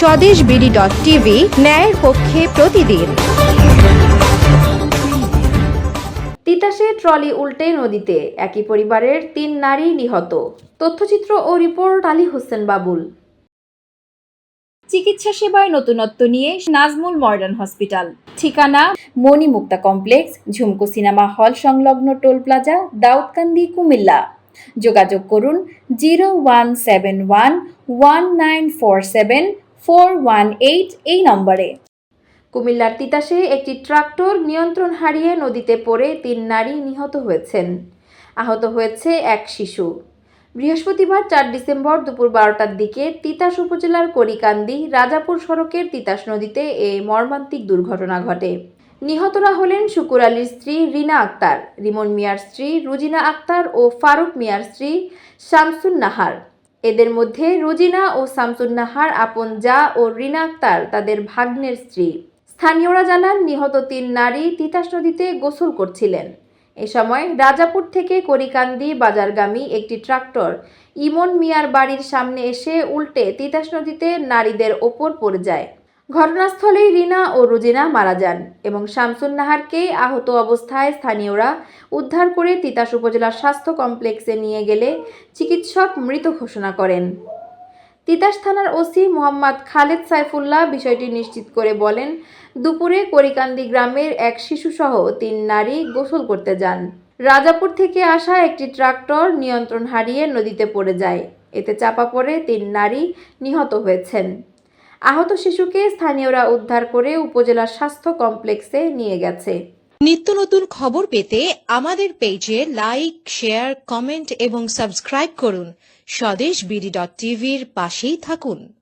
স্বদেশ BD dot TV ন্যায়ের পক্ষে প্রতিদিন। তিতাসে ট্রলি উল্টে নদীতে একই পরিবারের তিন নারী নিহত। তথ্যচিত্র ও রিপোর্ট আলী হোসেন বাবুল। চিকিৎসা সেবায় নতুনত্ব নিয়ে নাজমুল মডার্ন হসপিটাল। ঠিকানা মণিমুক্তা কমপ্লেক্স ঝুমকো সিনেমা হল সংলগ্ন টোল প্লাজা দাউদকান্দি কুমিল্লা। যোগাযোগ করুন zero one seven one one nine four seven four one eight এই নম্বরে। কুমিল্লার তিতাসে একটি ট্রাক্টর নিয়ন্ত্রণ হারিয়ে নদীতে পড়ে তিন নারী নিহত হয়েছেন। আহত হয়েছে এক শিশু। বৃহস্পতিবার চার ডিসেম্বর দুপুর বারোটার দিকে তিতাস উপজেলার করিকান্দি রাজাপুর সড়কের তিতাস নদীতে এই মর্মান্তিক দুর্ঘটনা ঘটে। নিহতরা হলেন শুকুর আলীর স্ত্রী রিনা আক্তার, রিমন মিয়ার স্ত্রী রুজিনা আক্তার ও ফারুক মিয়ার স্ত্রী শামসুন নাহার। এদের মধ্যে রুজিনা ও সামসুন্নাহার আপন যা ও রিনা আক্তার, তাদের ভাগ্নের স্ত্রী। স্থানীয়রা জানান, নিহত তিন নারী তিতাস নদীতে গোসল করছিলেন। এ সময় রাজাপুর থেকে করিকান্দি বাজারগামী একটি ট্রাক্টর ইমন মিয়ার বাড়ির সামনে এসে উল্টে তিতাস নদীতে নারীদের ওপর পড়ে যায়। ঘটনাস্থলেই রিনা ও রুজিনা মারা যান এবং শামসুন নাহারকে আহত অবস্থায় স্থানীয়রা উদ্ধার করে তিতাস উপজেলা স্বাস্থ্য কমপ্লেক্সে নিয়ে গেলে চিকিৎসক মৃত ঘোষণা করেন। তিতাস থানার ওসি মোহাম্মদ খালেদ সাইফুল্লাহ বিষয়টি নিশ্চিত করে বলেন, দুপুরে করিকান্দি গ্রামের এক শিশুসহ তিন নারী গোসল করতে যান। রাজাপুর থেকে আসা একটি ট্রাক্টর নিয়ন্ত্রণ হারিয়ে নদীতে পড়ে যায়। এতে চাপা পড়ে তিন নারী নিহত হয়েছেন। আহত শিশুকে স্থানীয়রা উদ্ধার করে উপজেলা স্বাস্থ্য কমপ্লেক্সে নিয়ে গেছে। নিত্য নতুন খবর পেতে আমাদের পেজে লাইক, শেয়ার, কমেন্ট এবং সাবস্ক্রাইব করুন। স্বদেশ বিডি ডট টিভির পাশেই থাকুন।